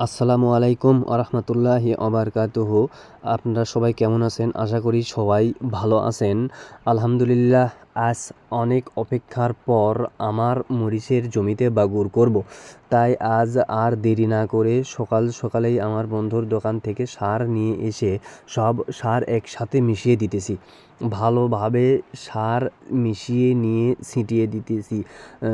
আসসালামু আলাইকুম আরহামতুল্লাহি অবরকাতুহ আপনারা সবাই কেমন আছেন? আশা করি সবাই ভালো আছেন। আলহামদুলিল্লাহ আজ অনেক অপেক্ষার পর আমার মরিচের জমিতে বাগুর করব। তাই আজ আর দেরি না করে সকাল সকালেই আমার বন্ধুর দোকান থেকে সার নিয়ে এসে সব সার একসাথে মিশিয়ে দিতেছি। ভালোভাবে সার মিশিয়ে নিয়ে ছিটিয়ে দিতেছি।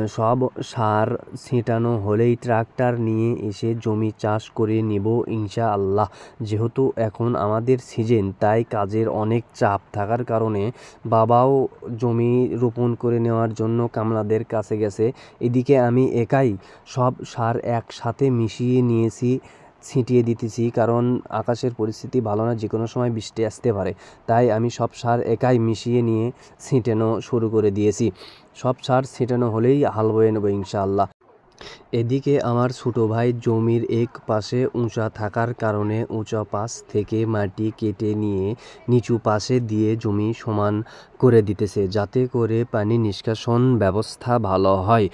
সব সার ছিটানো হলেই ট্রাক্টর নিয়ে এসে জমি চাষ করে নেব ইনশা আল্লাহ যেহেতু এখন আমাদের সিজন, তাই কাজের অনেক চাপ থাকার কারণে বাবাও জমি রোপণ করে নেওয়ার জন্য কামলাদের কাছে গেছে। এদিকে আমি একাই সব সার একসাথে মিশিয়ে নিয়েছি, ছিটিয়ে দিতেছি, কারণ আকাশের পরিস্থিতি ভালো না যে কোনো সময় বৃষ্টি আসতে পারে। তাই আমি সব সার একাই মিশিয়ে নিয়ে ছিটানো শুরু করে দিয়েছি। সব সার ছিটানো হলেই হাল বয়ে নেব ইনশাআল্লাহ। এদিকে আমার ছোট ভাই জমির এক পাশে উঁচা থাকার কারণে উঁচা পাশ থেকে মাটি কেটে নিয়ে নিচু পাশে দিয়ে জমি সমান করে দিতেছে, যাতে করে পানি নিষ্কাশন ব্যবস্থা ভালো হয়।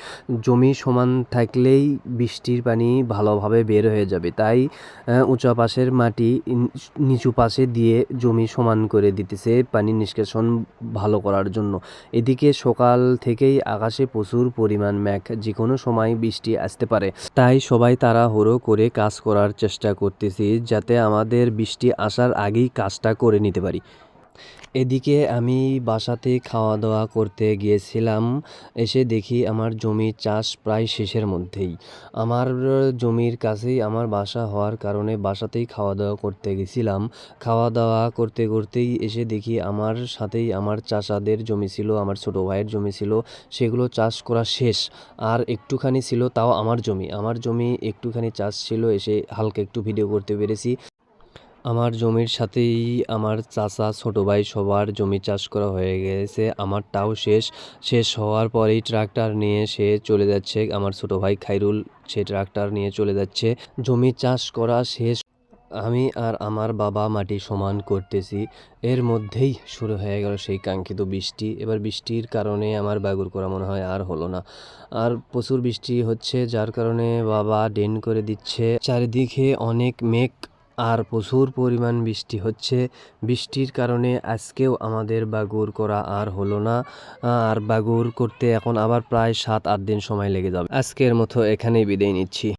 জমি সমান থাকলেই বৃষ্টির পানি ভালোভাবে বের হয়ে যাবে, তাই উঁচা পাশের মাটি নিচু পাশে দিয়ে জমি সমান করে দিতেছে পানি নিষ্কাশন ভালো করার জন্য। এদিকে সকাল থেকেই আকাশে প্রচুর পরিমাণ ম্যাঘ যে কোনো সময় বৃষ্টি আসতে পারে। তাই সবাই তারা তাড়াহুড়ো করে কাজ করার চেষ্টা করতেছি যাতে আমাদের বৃষ্টি আসার আগেই কাজটা করে নিতে পারি। এদিকে আমি বাসাতে খাওয়া দাওয়া করতে গিয়েছিলাম, এসে দেখি আমার জমির চাষ প্রায় শেষের মধ্যেই। আমার জমির কাছেই আমার বাসা হওয়ার কারণে বাসাতেই খাওয়া দাওয়া করতে গেছিলাম। খাওয়া দাওয়া করতে করতেই এসে দেখি আমার সাথেই আমার চাষাদের জমি ছিল, আমার ছোটো ভাইয়ের জমি ছিল, সেগুলো চাষ করা শেষ। আর একটুখানি ছিল তাও আমার জমি। আমার জমি একটুখানি চাষ ছিল, এসে হালকা একটু ভিডিও করতে পেরেছি। আমার জমির সাথেই আমার চাচা, ছোটো ভাই সবার জমি চাষ করা হয়ে গেছে। আমারটাও শেষ। শেষ হওয়ার পরেই ট্রাক্টর নিয়ে সে চলে যাচ্ছে। আমার ছোটো ভাই খাইরুল, সে ট্রাক্টর নিয়ে চলে যাচ্ছে। জমি চাষ করা শেষ। আমি আর আমার বাবা মাটি সমান করতেছি। এর মধ্যেই শুরু হয়ে গেল সেই কাঙ্ক্ষিত বৃষ্টি। এবার বৃষ্টির কারণে আমার বাগুর করা মনে হয় আর হলো না। আর প্রচুর বৃষ্টি হচ্ছে, যার কারণে বাবা ডেন করে দিচ্ছে। চারিদিকে অনেক মেঘ আর প্রচুর পরিমাণ বৃষ্টি হচ্ছে। বৃষ্টির কারণে আজকেও আমাদের বাগুর করা আর হলো না। আর বাগুর করতে এখন আবার প্রায় সাত, আট দিন সময় লেগে যাবে। আজকের মতো এখানেই বিদায় নিচ্ছি।